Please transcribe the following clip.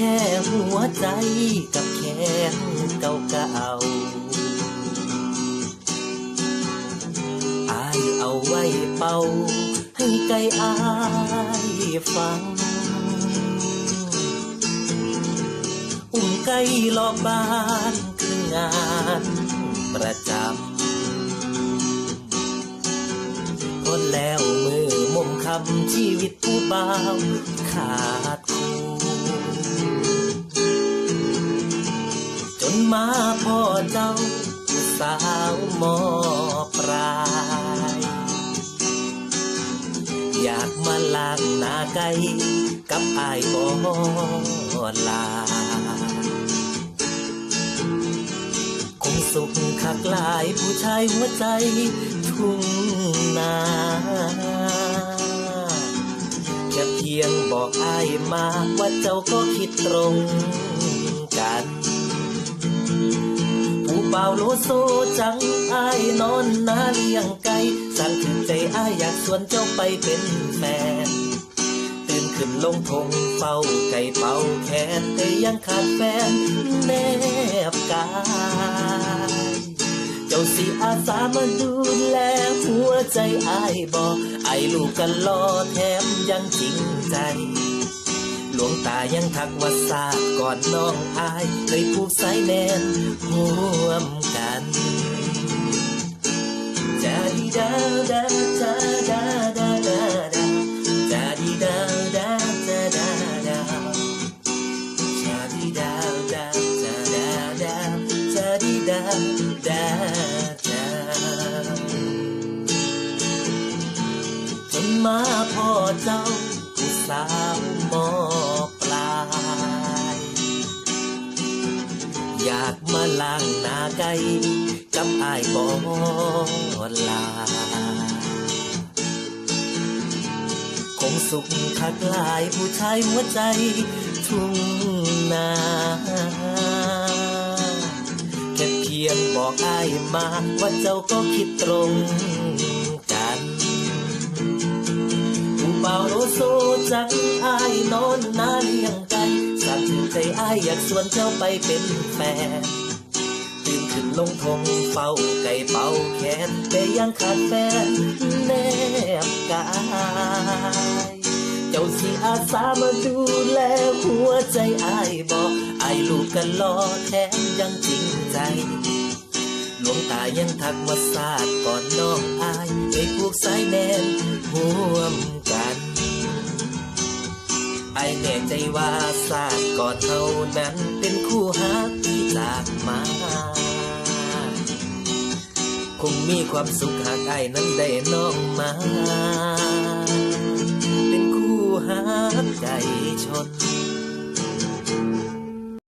ค่หัวใจกับแขนเก่าเก่าอายเอาไว้เป่า ให้ไกลอายฟัง อุ้มไก่รอบบ้านคืองานประจำคนแล้วมือมุมคำชีวิตผู้บ่าขาด เจ้าผู้สาวมอปลาย อยากมาลางหน้าไก่กับอายบอลา คงสุขคักลายผู้ชายหัวใจทุ่งนาแค่เพียงบอกอายมาว่าเจ้าก็คิดตรง เบาโลโซจังอายนอนนาเลี้ยงไก่สั่งถึงใจอายอยากชวนเจ้าไปเป็นแฟนตื่นขึ้นลงทงเฝ้าไก่เป่าแขนแต่ยังขาดแฟนแนบกายเจ้าสิอาสามาดูแลหัวใจอายบอกไอายลูกกันรอแถมยังจริงใจ ลวงตายังทักว่าศาสตร์ก่อนน้องอายเคยผูกสายแนนร่วมกันจาดีดาดาจาดาดาดาดาจาดีดาดาจาดาดาจาดีดาดาจาดาดาจาดีดาดาจาจนมาพ่อเจ้าผู้สาวมอป อยากมาล้างหน้าไก่กับอายบอลา คงสุขคักลายผู้ชายหัวใจทุ่งนาแค่เพียงบอกอายมาว่าเจ้าก็คิดตรงกันผู้เบาโลโซจังอายนอนนาเลี้ยง อายอยากชวนเจ้าไปเป็นแฟน ตื่นขึ้นลงทงเฝ้าไก่เป่าแขนแต่ยังขาดแฟนแนบกาย เจ้าสิอาสามาดูแลหัวใจอายบอกอายลูกกันรอแถมยังจริงใจหลวงตายังทักว่าศาสตร์ก่อนน้องอายไปผูกสายแนนร่วมกัน อายแน่ใจว่าศาสตร์ก็เท่านั้นเป็นคู่ฮักที่จากมา คงมีความสุขหากไอ้นั้นได้น้องมา เป็นคู่ฮักใจชน